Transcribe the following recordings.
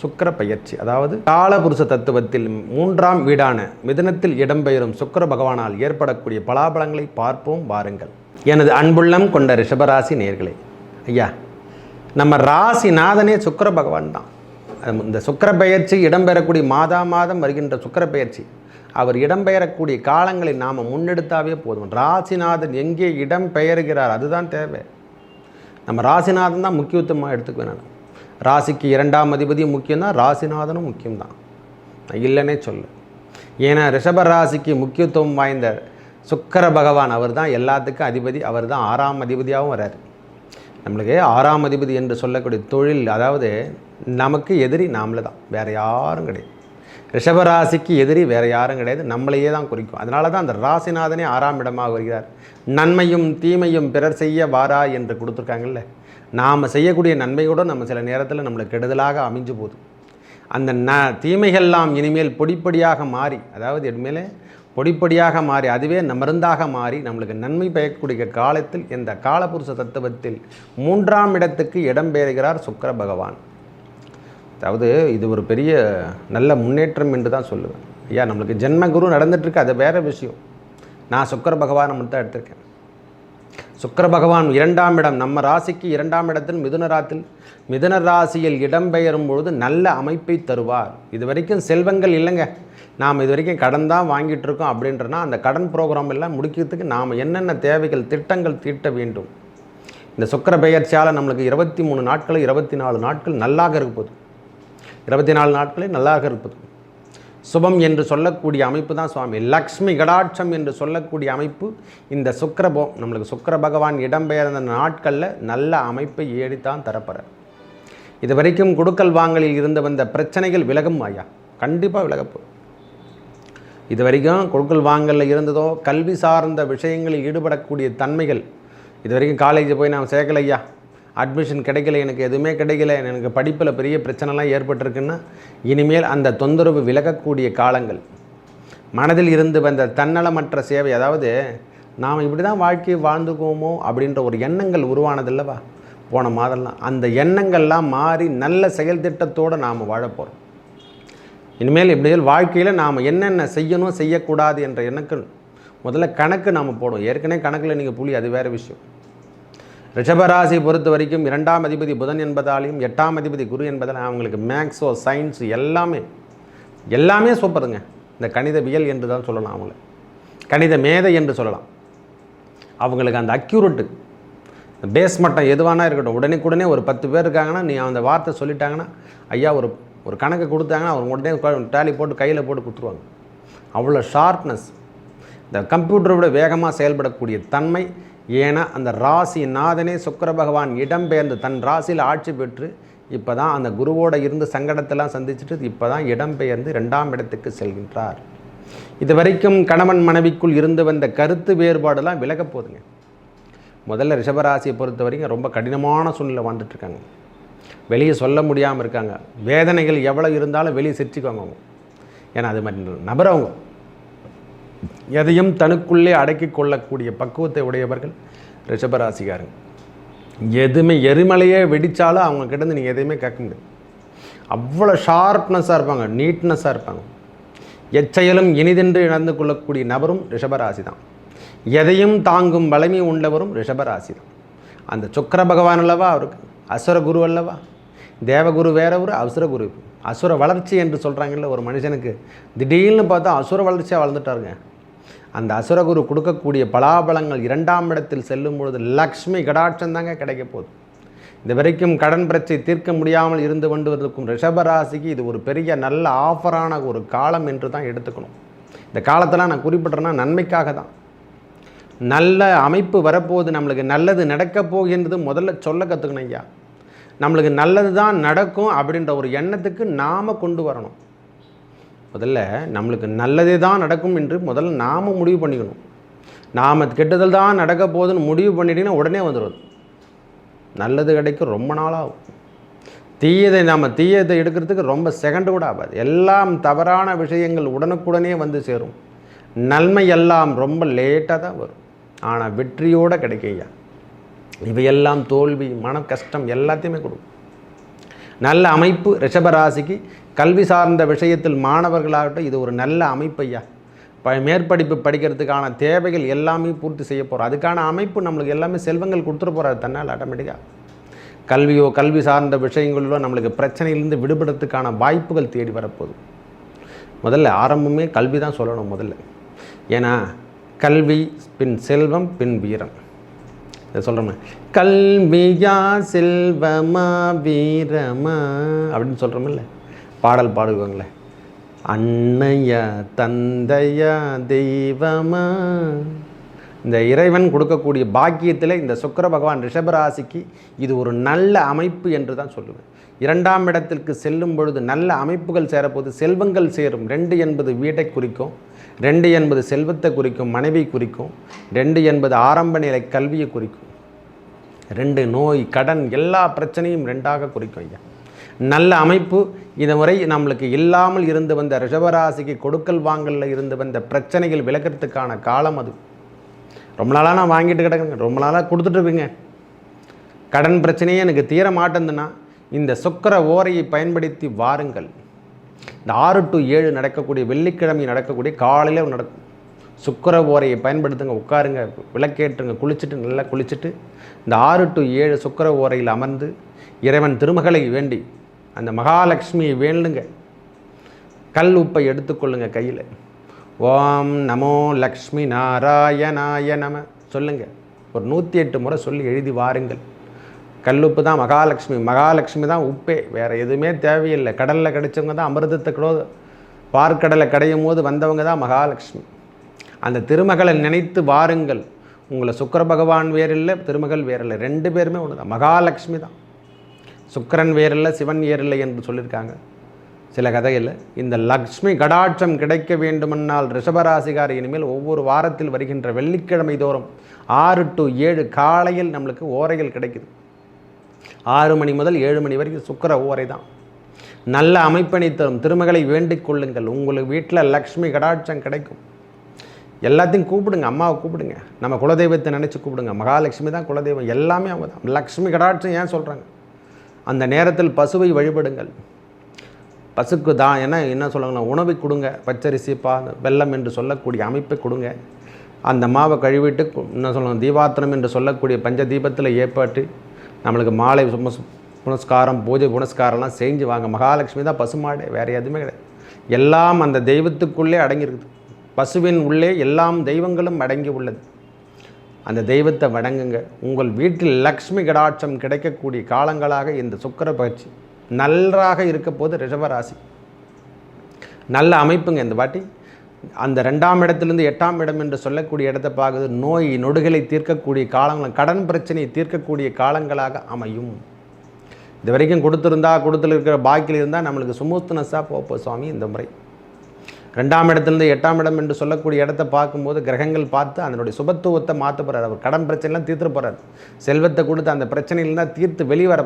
சுக்கிர பயிற்சி அதாவது காலபுருஷ தத்துவத்தில் மூன்றாம் வீடான மிதனத்தில் இடம்பெயரும் சுக்கிர பகவானால் ஏற்படக்கூடிய பலாபலங்களை பார்ப்போம் வாருங்கள். எனது அன்புள்ளம் கொண்ட ரிஷபராசி நேர்களே ஐயா நம்ம ராசிநாதனே சுக்கிர பகவான் தான். இந்த சுக்கிர பெயர்ச்சி இடம்பெறக்கூடிய மாதா மாதம் வருகின்ற சுக்கிர பெயர்ச்சி அவர் இடம்பெயரக்கூடிய காலங்களை நாம் முன்னெடுத்தாவே போதும். ராசிநாதன் எங்கே இடம் பெயர்கிறார் அதுதான் தேவை. நம்ம ராசிநாதன் தான் முக்கியத்துவமாக எடுத்துக்க வேணும் ராசிக்கு இரண்டாம் அதிபதியும் முக்கியம்தான் ராசிநாதனும் முக்கியம்தான். இல்லைன்னே சொல்லு ஏன்னா ரிஷப ராசிக்கு முக்கியத்துவம் வாய்ந்த சுக்கர பகவான் அவர் தான் எல்லாத்துக்கும் அதிபதி அவர் தான் ஆறாம் அதிபதியாகவும் வராரு நம்மளுக்கு ஆறாம் அதிபதி என்று சொல்லக்கூடிய தொழில் அதாவது நமக்கு எதிரி நாமளே தான் வேறு யாரும் கிடையாது. ரிஷபராசிக்கு எதிரி வேறு யாரும் கிடையாது நம்மளையே தான் குறிக்கும். அதனால தான் அந்த ராசிநாதனே ஆறாம் இடமாக வருகிறார். நன்மையும் தீமையும் பிறர் செய்ய வாரா என்று கொடுத்துருக்காங்கல்ல. நாம் செய்யக்கூடிய நன்மை கூட நம்ம சில நேரத்தில் நம்மளுக்கு கெடுதலாக அமைஞ்சு போகுது. அந்த ந தீமைகள்லாம் இனிமேல் பொடிப்படியாக மாறி அதாவது இனிமேலே பொடிப்படியாக மாறி அதுவே மருந்தாக மாறி நம்மளுக்கு நன்மை பயக்கக்கூடிய காலத்தில் இந்த காலபுருஷ தத்துவத்தில் மூன்றாம் இடத்துக்கு இடம்பெறுகிறார் சுக்கர பகவான். அதாவது இது ஒரு பெரிய நல்ல முன்னேற்றம் என்று தான் சொல்லுவேன். ஐயா நம்மளுக்கு ஜென்மகுரு நடந்துட்டுருக்கு அது வேறு விஷயம். நான் சுக்கர பகவானை மட்டும் தான் எடுத்திருக்கேன். சுக்கிர பகவான் இரண்டாம் இடம். நம்ம ராசிக்கு இரண்டாம் இடத்தில் மிதுன ராத்தில் மிதுன ராசியில் இடம்பெயரும் பொழுது நல்ல அமைப்பை தருவார். இது வரைக்கும் செல்வங்கள் இல்லைங்க. நாம் இது வரைக்கும் கடன் தான் வாங்கிட்டு இருக்கோம் அப்படின்றனா அந்த கடன் ப்ரோக்ராம் எல்லாம் முடிக்கிறதுக்கு நாம் என்னென்ன தேவைகள் திட்டங்கள் தீட்ட வேண்டும். இந்த சுக்கிர பெயர்ச்சியால் நம்மளுக்கு இருபத்தி மூணு நாட்கள் இருபத்தி நாலு நாட்கள் நல்லாக இருப்பது இருபத்தி நாலு நாட்களே நல்லாக இருப்பது சுபம் என்று சொல்லக்கூடிய அமைப்பு தான் சுவாமி. லக்ஷ்மி கடாட்சம் என்று சொல்லக்கூடிய அமைப்பு இந்த சுக்கரபோ நம்மளுக்கு சுக்கர பகவான் இடம்பெயர்ந்த நாட்களில் நல்ல அமைப்பை ஏடித்தான் தரப்போற இது வரைக்கும் கொடுக்கல் வாங்கலில் இருந்து வந்த பிரச்சனைகள் விலகும் ஐயா கண்டிப்பாக விலகப்போ இது வரைக்கும் கொடுக்கல் வாங்கலில் இருந்ததோ கல்வி சார்ந்த விஷயங்களில் ஈடுபடக்கூடிய தன்மைகள் இது வரைக்கும் காலேஜ் போய் நான் சேர்க்கலையா? அட்மிஷன் கிடைக்கல எனக்கு எதுவுமே கிடைக்கல எனக்கு படிப்பில் பெரிய பிரச்சனைலாம் ஏற்பட்டிருக்குன்னா இனிமேல் அந்த தொந்தரவு விலகக்கூடிய காலங்கள். மனதில் இருந்து வந்த தன்னலமற்ற சேவை அதாவது நாம் இப்படி தான் வாழ்க்கையை வாழ்ந்துக்குவோமோ அப்படின்ற ஒரு எண்ணங்கள் உருவானதில்லவா? போன மாதம்லாம். அந்த எண்ணங்கள்லாம் மாறி நல்ல செயல் திட்டத்தோடு நாம் வாழப்போகிறோம் இனிமேல் இப்படியில் வாழ்க்கையில் நாம் என்னென்ன செய்யணும் செய்யக்கூடாது என்ற எண்ணங்கள் முதல்ல கணக்கு நாம் போடுவோம். ஏற்கனவே கணக்கில் நீங்கள் புலி அது வேறு விஷயம். ரிஷபராசி பொறுத்த வரைக்கும் இரண்டாம் அதிபதி புதன் என்பதாலையும் எட்டாம் அதிபதி குரு என்பதாலும் அவங்களுக்கு மேக்ஸோ சயின்ஸ் எல்லாமே எல்லாமே சூப்பருங்க. இந்த கணிதவியல் என்று தான் சொல்லலாம் அவங்கள. கணித மேதை என்று சொல்லலாம். அவங்களுக்கு அந்த அக்யூரேட்டு பேஸ் மட்டம் எதுவானா இருக்கட்டும் உடனே ஒரு பத்து பேர் இருக்காங்கன்னா நீ அந்த வார்த்தை சொல்லிட்டாங்கன்னா ஐயா ஒரு ஒரு கணக்கு கொடுத்தாங்கன்னா அவங்க உடனே டேலி போட்டு கையில் போட்டு கொடுத்துருவாங்க. அவ்வளோ ஷார்ப்னஸ் இந்த கம்ப்யூட்டரை விட வேகமாக செயல்படக்கூடிய தன்மை ஏன்னா அந்த ராசி நாதனே சுக்கர பகவான் இடம்பெயர்ந்து தன் ராசியில் ஆட்சி பெற்று இப்போ தான் அந்த குருவோட இருந்து சங்கடத்தெல்லாம் சந்திச்சுட்டு இப்போ தான் இடம்பெயர்ந்து ரெண்டாம் இடத்துக்கு செல்கின்றார். இது வரைக்கும் கணவன் மனைவிக்குள் இருந்து வந்த கருத்து வேறுபாடெல்லாம் விலகப் போகுதுங்க. முதல்ல ரிஷபராசியை பொறுத்த வரைக்கும் ரொம்ப கடினமான சூழ்நிலை வந்துட்டுருக்காங்க வெளியே சொல்ல முடியாமல் இருக்காங்க. வேதனைகள் எவ்வளோ இருந்தாலும் வெளியே சிரிச்சுக்குவாங்க அவங்க. ஏன்னா அது மாதிரி நபர் அவங்க. எதையும் தனக்குள்ளே அடக்கி கொள்ளக்கூடிய பக்குவத்தை உடையவர்கள் ரிஷபராசிகாரங்க எதுவுமே எரிமலையே வெடித்தாலும் அவங்க கிட்டேருந்து நீங்கள் எதையுமே கேட்க முடியாது. அவ்வளோ ஷார்ப்னஸாக இருப்பாங்க நீட்னஸாக இருப்பாங்க. எச்செயலும் இனிதென்று இழந்து கொள்ளக்கூடிய நபரும் ரிஷபராசி தான் எதையும் தாங்கும் வலிமை உள்ளவரும் ரிஷபராசி தான் அந்த சுக்கர பகவான் அல்லவா அவருக்கு? அசுர குரு அல்லவா? தேவகுரு வேற ஒரு அசுர குரு. அசுர வளர்ச்சி என்று சொல்கிறாங்கல்ல ஒரு மனுஷனுக்கு. திடீர்னு பார்த்தா அசுர வளர்ச்சியாக வளர்ந்துட்டாருங்க. அந்த அசுரகுரு கொடுக்கக்கூடிய பலாபலங்கள் இரண்டாம் இடத்தில் செல்லும் பொழுது லக்ஷ்மி கடாட்சம் தாங்க கிடைக்க போகுது. இது வரைக்கும் கடன் பிரச்சனை தீர்க்க முடியாமல் இருந்து கொண்டு வந்திருக்கும் ரிஷபராசிக்கு இது ஒரு பெரிய நல்ல ஆஃபரான ஒரு காலம் என்று தான் எடுத்துக்கணும். இந்த காலத்தெல்லாம் நான் குறிப்பிட்றேன்னா நன்மைக்காக தான். நல்ல அமைப்பு வரப்போகுது நம்மளுக்கு நல்லது நடக்கப் போகின்றது முதல்ல சொல்ல கற்றுக்கணும் ஐயா. நம்மளுக்கு நல்லது தான் நடக்கும் அப்படின்ற ஒரு எண்ணத்துக்கு நாம் கொண்டு வரணும். முதல்ல நம்மளுக்கு நல்லதே தான் நடக்கும் என்று முதல்ல நாம் முடிவு பண்ணிக்கணும். நாம் கெட்டதில் தான் நடக்க போகுதுன்னு முடிவு பண்ணிட்டீங்கன்னா உடனே வந்துடும் நல்லது கிடைக்கும் ரொம்ப நாளாகும். தீயதை நாம் தீயதை எடுக்கிறதுக்கு ரொம்ப செகண்டு கூட ஆகாது. எல்லாம் தவறான விஷயங்கள் உடனுக்குடனே வந்து சேரும். நன்மை எல்லாம் ரொம்ப லேட்டாக தான் வரும். ஆனால் வெற்றியோடு கிடைக்கையா இவையெல்லாம் தோல்வி மன கஷ்டம் எல்லாத்தையுமே கொடுக்கும். நல்ல அமைப்பு ரிஷபராசிக்கு கல்வி சார்ந்த விஷயத்தில் மாணவர்களாகட்டும் இது ஒரு நல்ல அமைப்பையா ப மேற்படிப்பு படிக்கிறதுக்கான தேவைகள் எல்லாமே பூர்த்தி செய்ய போகிறோம் அதுக்கான அமைப்பு நம்மளுக்கு எல்லாமே செல்வங்கள் கொடுத்துட்டு போகிறாரு தன்னால் ஆட்டோமேட்டிக்காக கல்வியோ கல்வி சார்ந்த விஷயங்களிலோ நம்மளுக்கு பிரச்சனையிலேருந்து விடுபடுறதுக்கான வாய்ப்புகள் தேடி வரப்போகுது. முதல்ல ஆரம்பமே கல்வி தான் சொல்லணும் முதல்ல. ஏன்னா கல்வி பின் செல்வம் பின் வீரம். இதை சொல்கிறோமே கல்வியா செல்வமா வீரமா அப்படின்னு சொல்கிறோமில்ல பாடல் பாடுவாங்களே. அன்னையா தந்தையா தெய்வமா. இந்த இறைவன் கொடுக்கக்கூடிய பாக்கியத்தில் இந்த சுக்கர பகவான் ரிஷபராசிக்கு இது ஒரு நல்ல அமைப்பு என்று தான் சொல்லுவேன். இரண்டாம் இடத்திற்கு செல்லும் பொழுது நல்ல அமைப்புகள் சேரப்போது செல்வங்கள் சேரும். ரெண்டு என்பது வீட்டை குறிக்கும். ரெண்டு என்பது செல்வத்தை குறிக்கும் மனைவி குறிக்கும் ரெண்டு என்பது ஆரம்ப நிலை கல்வியை குறிக்கும். ரெண்டு நோய் கடன் எல்லா பிரச்சனையும் ரெண்டாக குறிக்கும் ஐயா. நல்ல அமைப்பு இந்த முறை நம்மளுக்கு இல்லாமல் இருந்து வந்த ரிஷபராசிக்கு கொடுக்கல் வாங்கலில் இருந்து வந்த பிரச்சனைகள் விளக்கிறதுக்கான காலம் அது. ரொம்ப நாளாக நான் வாங்கிட்டு கிடக்குங்க ரொம்ப நாளாக கொடுத்துட்ருப்பீங்க கடன் பிரச்சனையே எனக்கு தீர மாட்டேந்துன்னா இந்த சுக்கர ஓரையை பயன்படுத்தி வாருங்கள். இந்த ஆறு டு ஏழு நடக்கக்கூடிய வெள்ளிக்கிழமை நடக்கக்கூடிய காலையில் நடக்கும் சுக்கர ஓரையை பயன்படுத்துங்க உட்காருங்க விளக்கேற்றுங்க குளிச்சுட்டு நல்லா குளிச்சுட்டு இந்த ஆறு டு ஏழு சுக்கர ஓரையில் அமர்ந்து இறைவன் திருமகளை வேண்டி அந்த மகாலட்சுமியை வேண்டுங்க. கல் உப்பை எடுத்துக்கொள்ளுங்க கையில். ஓம் நமோ லக்ஷ்மி நாராயணாய நம. சொல்லுங்கள் ஒரு நூற்றி எட்டு முறை சொல்லி எழுதி வாருங்கள். கல்லுப்பு தான் மகாலட்சுமி. மகாலட்சுமி தான் உப்பே. வேறு எதுவுமே தேவையில்லை. கடலில் கிடைச்சவங்க தான் அமிர்தத்தை கூட பார்க்கடலை கடையும் போது வந்தவங்க தான் மகாலட்சுமி. அந்த திருமகளை நினைத்து வாருங்கள். உங்களை சுக்கர பகவான் வேறில்லை திருமகள் வேறில்லை. ரெண்டு பேருமே ஒன்று தான். மகாலட்சுமி தான். சுக்கரன் வேறில்லை சிவன் ஏறில்லை என்று சொல்லியிருக்காங்க. சில கதையில் இந்த லக்ஷ்மி கடாட்சம் கிடைக்க வேண்டுமென்னால் ரிஷபராசிகார் இனிமேல் ஒவ்வொரு வாரத்தில் வருகின்ற வெள்ளிக்கிழமை தோறும் ஆறு டு ஏழு காலையில் நம்மளுக்கு ஓரைகள் கிடைக்குது. ஆறு மணி முதல் ஏழு மணி வரைக்கும் சுக்கர ஓரை தான். நல்ல அமைப்பணி தரும் திருமகளை வேண்டிக் கொள்ளுங்கள். உங்களுக்கு வீட்டில் லக்ஷ்மி கடாட்சம் கிடைக்கும். எல்லாத்தையும் கூப்பிடுங்க அம்மாவை கூப்பிடுங்க. நம்ம குலதெய்வத்தை நினச்சி கூப்பிடுங்க. மகாலட்சுமி தான் குலதெய்வம். எல்லாமே அவங்க தான். லக்ஷ்மி கடாட்சம் ஏன் சொல்கிறாங்க அந்த நேரத்தில் பசுவை வழிபடுங்கள். பசுக்கு தான் என்ன என்ன சொல்லுங்கன்னா உணவை கொடுங்க. பச்சரிசி பா வெல்லம் என்று சொல்லக்கூடிய அமைப்பை கொடுங்க. அந்த மாவை கழுவிட்டு என்ன சொல்லணும் தீபாத்திரம் என்று சொல்லக்கூடிய பஞ்ச தீபத்தில் ஏற்பாட்டு நம்மளுக்கு மாலை சும புனஸ்காரம் பூஜை புனஸ்காரம்லாம் செஞ்சு வாங்க. மகாலட்சுமி தான் பசுமாடு வேறு எதுவுமே கிடையாது. எல்லாம் அந்த தெய்வத்துக்குள்ளே அடங்கியிருக்குது. பசுவின் உள்ளே எல்லாம் தெய்வங்களும் அடங்கி உள்ளது. அந்த தெய்வத்தை வணங்குங்க. உங்கள் வீட்டில் லக்ஷ்மி கடாட்சம் கிடைக்கக்கூடிய காலங்களாக இந்த சுக்கர பயிற்சி நன்றாக இருக்க போது ரிஷபராசி நல்ல அமைப்புங்க இந்த வாட்டி. அந்த ரெண்டாம் இடத்திலிருந்து எட்டாம் இடம் என்று சொல்லக்கூடிய இடத்தை பார்க்குது. நோய் நொடுகளை தீர்க்கக்கூடிய காலங்கள் கடன் பிரச்சனையை தீர்க்கக்கூடிய காலங்களாக அமையும். இது வரைக்கும் கொடுத்துருந்தா கொடுத்துல இருக்கிற பாக்கியில் இருந்தால் நம்மளுக்கு சுமூத்தனஸாக போப்போ சுவாமி இந்த முறை. ரெண்டாம் இடத்துலேருந்து எட்டாம் இடம் என்று சொல்லக்கூடிய இடத்த பார்க்கும்போது கிரகங்கள் பார்த்து அதனுடைய சுபத்துவத்தை மாற்ற போகிறார் அவர் கடன் பிரச்சனைலாம் தீர்த்து போகிறார் செல்வத்தை கொடுத்து அந்த பிரச்சனையிலாம் தீர்த்து வெளிவர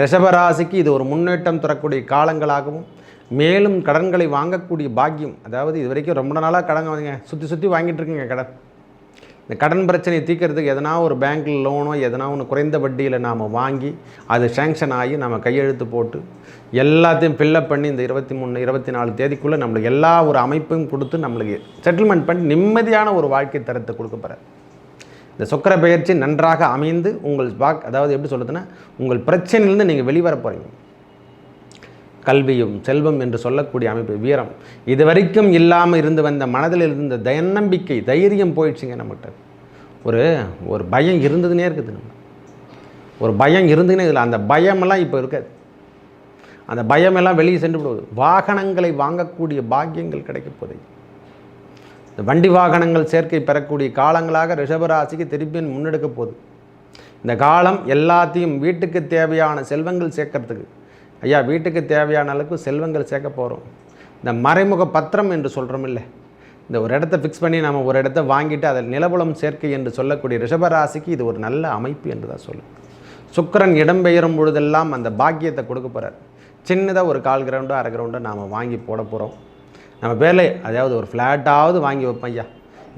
ரிஷபராசிக்கு இது ஒரு முன்னேற்றம் தரக்கூடிய காலங்களாகவும் மேலும் கடன்களை வாங்கக்கூடிய பாக்கியம். அதாவது இது வரைக்கும் ரொம்ப நாளாக கடன் வாங்க சுற்றி சுற்றி வாங்கிட்டு இருக்கீங்க கடன். இந்த கடன் பிரச்சனையை தீர்க்கறதுக்கு எதனா ஒரு பேங்க்கில் லோனோ எதனா ஒன்று குறைந்த வட்டியில் நாம் வாங்கி அது சேங்ஷன் ஆகி நம்ம கையெழுத்து போட்டு எல்லாத்தையும் ஃபில்லப் பண்ணி இந்த இருபத்தி மூணு இருபத்தி நாலு தேதிக்குள்ளே நம்மளுக்கு எல்லா ஒரு அமைப்பையும் கொடுத்து நம்மளுக்கு செட்டில்மெண்ட் பண்ணி நிம்மதியான ஒரு வாழ்க்கை தரத்தை கொடுக்க போகிற இந்த சொக்கர பயிற்சி நன்றாக அமைந்து உங்கள் பாக் அதாவது எப்படி சொல்லுதுன்னா உங்கள் பிரச்சனையிலேருந்து நீங்கள் வெளிவர போகிறீங்க கல்வியும் செல்வம் என்று சொல்லக்கூடிய அமைப்பு வீரம். இது வரைக்கும் இல்லாமல் இருந்து வந்த மனதில் இருந்த தன்னம்பிக்கை தைரியம் போயிடுச்சுங்க நம்மகிட்ட. ஒரு ஒரு பயம் இருந்ததுனே இருக்குது நம்ம. ஒரு பயம் இருந்துனே இல்லை. அந்த பயமெல்லாம் இப்போ இருக்காது. அந்த பயமெல்லாம் வெளியே சென்று விடுவது. வாகனங்களை வாங்கக்கூடிய பாக்கியங்கள் கிடைக்க போகுது. இந்த வண்டி வாகனங்கள் சேர்க்கை பெறக்கூடிய காலங்களாக ரிஷபராசிக்கு திருப்பி முன்னெடுக்க போகுது. இந்த காலம் எல்லாத்தையும் வீட்டுக்கு தேவையான செல்வங்கள் சேர்க்கறதுக்கு. ஐயா வீட்டுக்கு தேவையான அளவுக்கு செல்வங்கள் சேர்க்க போகிறோம் இந்த மறைமுக பத்திரம் என்று சொல்கிறோம் இல்லை. இந்த ஒரு இடத்த ஃபிக்ஸ் பண்ணி நம்ம ஒரு இடத்த வாங்கிட்டு அதில் நிலபுலம் சேர்க்கை என்று சொல்லக்கூடிய ரிஷபராசிக்கு இது ஒரு நல்ல அமைப்பு என்று தான் சொல்லும். சுக்கரன் இடம்பெயரும் பொழுதெல்லாம் அந்த பாக்கியத்தை கொடுக்க போகிறார் சின்னதாக ஒரு கால் கிரவுண்டோ அரை கிரவுண்டோ நாம் வாங்கி போட போகிறோம் நம்ம பேரில் அதாவது ஒரு ஃப்ளாட்டாவது வாங்கி வைப்போம் ஐயா.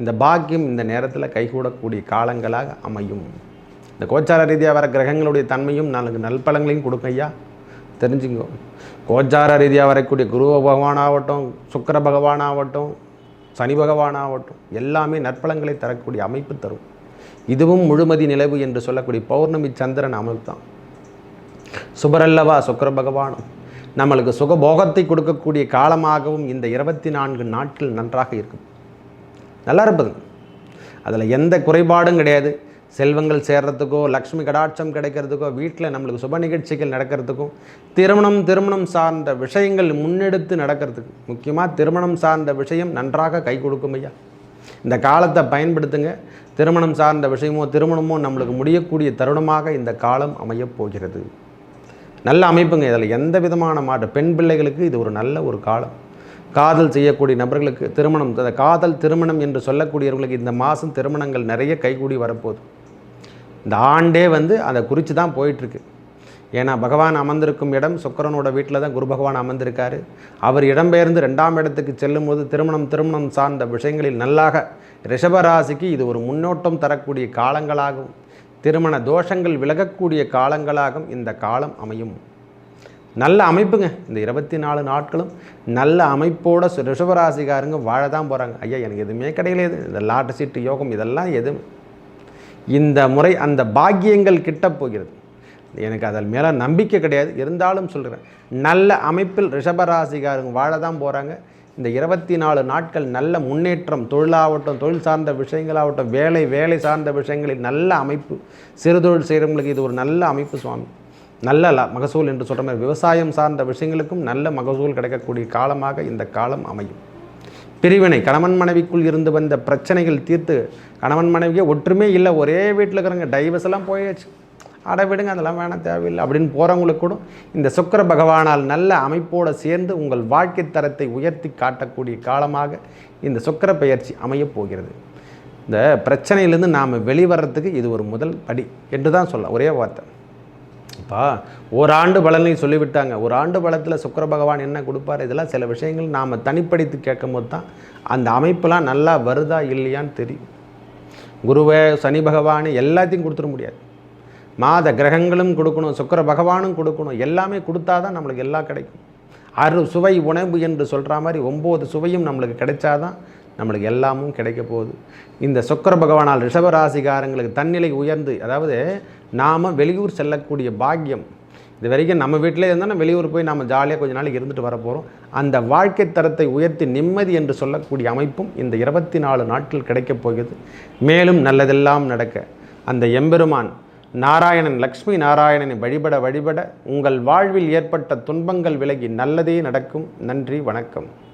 இந்த பாக்கியம் இந்த நேரத்தில் கைகூடக்கூடிய காலங்களாக அமையும். இந்த கோச்சார ரீதியாக வர கிரகங்களுடைய தன்மையும் நாளுக்கு நல்பலங்களையும் கொடுக்கும் ஐயா. தெரிஞ்சுக்கோ கோச்சார ரீதியாக வரக்கூடிய குரு பகவானாகட்டும் சுக்கர பகவானாகட்டும் சனி பகவானாகட்டும் எல்லாமே நற்பலங்களை தரக்கூடிய அமைப்பு தரும். இதுவும் முழுமதி நிலவு என்று சொல்லக்கூடிய பௌர்ணமி சந்திரன் அமைப்பு தான் சுபரல்லவா சுக்கர பகவானும் நம்மளுக்கு சுகபோகத்தை கொடுக்கக்கூடிய காலமாகவும் இந்த இருபத்தி நான்கு நாட்கள் நன்றாக இருக்கும். நல்லா இருப்பது அதில் எந்த குறைபாடும் கிடையாது. செல்வங்கள் சேர்றதுக்கோ லக்ஷ்மி கடாட்சம் கிடைக்கிறதுக்கோ வீட்டில் நம்மளுக்கு சுப நிகழ்ச்சிகள் நடக்கிறதுக்கும் திருமணம் திருமணம் சார்ந்த விஷயங்கள் முன்னெடுத்து நடக்கிறதுக்கு முக்கியமாக திருமணம் சார்ந்த விஷயம் நன்றாக கை கொடுக்கும் ஐயா. இந்த காலத்தை பயன்படுத்துங்க. திருமணம் சார்ந்த விஷயமோ திருமணமோ நம்மளுக்கு முடியக்கூடிய தருணமாக இந்த காலம் அமையப் போகிறது. நல்ல அமைப்புங்க. இதில் எந்த விதமான மாற்று. பெண் பிள்ளைகளுக்கு இது ஒரு நல்ல ஒரு காலம். காதல் செய்யக்கூடிய நபர்களுக்கு திருமணம் காதல் திருமணம் என்று சொல்லக்கூடியவர்களுக்கு இந்த மாதம் திருமணங்கள் நிறைய கைகூடி வரப்போகுது. இந்த ஆண்டே வந்து அதை குறித்து தான் போயிட்டுருக்கு. ஏன்னா பகவான் அமர்ந்திருக்கும் இடம் சுக்கரனோட வீட்டில் தான் குரு பகவான் அமர்ந்திருக்காரு. அவர் இடம்பெயர்ந்து ரெண்டாம் இடத்துக்கு செல்லும்போது திருமணம் திருமணம் சார்ந்த விஷயங்களில் நல்லாக ரிஷபராசிக்கு இது ஒரு முன்னோட்டம் தரக்கூடிய காலங்களாகவும் திருமண தோஷங்கள் விலகக்கூடிய காலங்களாகவும் இந்த காலம் அமையும். நல்ல அமைப்புங்க. இந்த இருபத்தி நாலு நாட்களும் நல்ல அமைப்போட ரிஷபராசிக்காரங்க வாழ தான் போகிறாங்க ஐயா எனக்கு எதுவுமே கிடையாது இந்த லாட்டு சீட்டு யோகம் இதெல்லாம் எதுவும் இந்த முறை அந்த பாக்கியங்கள் கிட்ட போகிறது. எனக்கு அதில் மேலே நம்பிக்கை கிடையாது. இருந்தாலும் சொல்கிறேன் நல்ல அமைப்பில் ரிஷபராசிகாரங்க வாழ தான் போகிறாங்க இந்த இருபத்தி நாலு நாட்கள் நல்ல முன்னேற்றம் தொழிலாகட்டும் தொழில் சார்ந்த விஷயங்களாகட்டும் வேலை வேலை சார்ந்த விஷயங்களில் நல்ல அமைப்பு. சிறுதொழில் செய்கிறவங்களுக்கு இது ஒரு நல்ல அமைப்பு சுவாமி. நல்ல மகசூல் என்று சொல்கிற மாதிரி விவசாயம் சார்ந்த விஷயங்களுக்கும் நல்ல மகசூல் கிடைக்கக்கூடிய காலமாக இந்த காலம் அமையும். பிரிவினை கணவன் மனைவிக்குள் இருந்து வந்த பிரச்சனைகள் தீர்த்து கணவன் மனைவியே ஒற்றுமே இல்லை ஒரே வீட்டில் இருக்கிறவங்க டைவர்ஸ் எல்லாம் போயாச்சு. அட விடுங்க அதெல்லாம் வேணாம் தேவையில்லை அப்படின்னு போகிறவங்களுக்கு கூட இந்த சுக்கிர பகவானால் நல்ல அமைப்போடு சேர்ந்து உங்கள் வாழ்க்கை தரத்தை உயர்த்தி காட்டக்கூடிய காலமாக இந்த சுக்கிர பயிற்சி அமையப் போகிறது. இந்த பிரச்சனையிலேருந்து நாம் வெளிவரத்துக்கு இது ஒரு முதல் படி என்று தான் சொல்லலாம். ஒரே வார்த்தை. இப்போ ஓராண்டு பலனை சொல்லிவிட்டாங்க. ஒரு ஆண்டு பலத்தில் சுக்கர பகவான் என்ன கொடுப்பார்? இதெல்லாம் சில விஷயங்கள் நாம் தனிப்படுத்தி கேட்கும்போது தான் அந்த அமைப்பெலாம் நல்லா வருதா இல்லையான்னு தெரியும். குருவே சனி பகவான் எல்லாத்தையும் கொடுத்துட முடியாது. மாத கிரகங்களும் கொடுக்கணும் சுக்கர பகவானும் கொடுக்கணும். எல்லாமே கொடுத்தா தான் நம்மளுக்கு எல்லாம் கிடைக்கும். அறு சுவை உணவு என்று சொல்கிற மாதிரி ஒம்பது சுவையும் நம்மளுக்கு கிடைச்சாதான் நம்மளுக்கு எல்லாமும் கிடைக்க போகுது. இந்த சுக்கர பகவானால் ரிஷபராசிகாரங்களுக்கு தன்னிலை உயர்ந்து அதாவது நாம் வெளியூர் செல்லக்கூடிய பாக்கியம். இது வரைக்கும் நம்ம வீட்டிலே இருந்தால் வெளியூர் போய் நம்ம ஜாலியாக கொஞ்ச நாளைக்கு இருந்துட்டு வர போகிறோம் அந்த வாழ்க்கை தரத்தை உயர்த்தி நிம்மதி என்று சொல்லக்கூடிய அமைப்பும் இந்த இருபத்தி நாலு நாட்கள் கிடைக்கப் போகிறது. மேலும் நல்லதெல்லாம் நடக்க. அந்த எம்பெருமான் நாராயணன் லக்ஷ்மி நாராயணனை வழிபட வழிபட உங்கள் வாழ்வில் ஏற்பட்ட துன்பங்கள் விலகி நல்லதே நடக்கும். நன்றி வணக்கம்.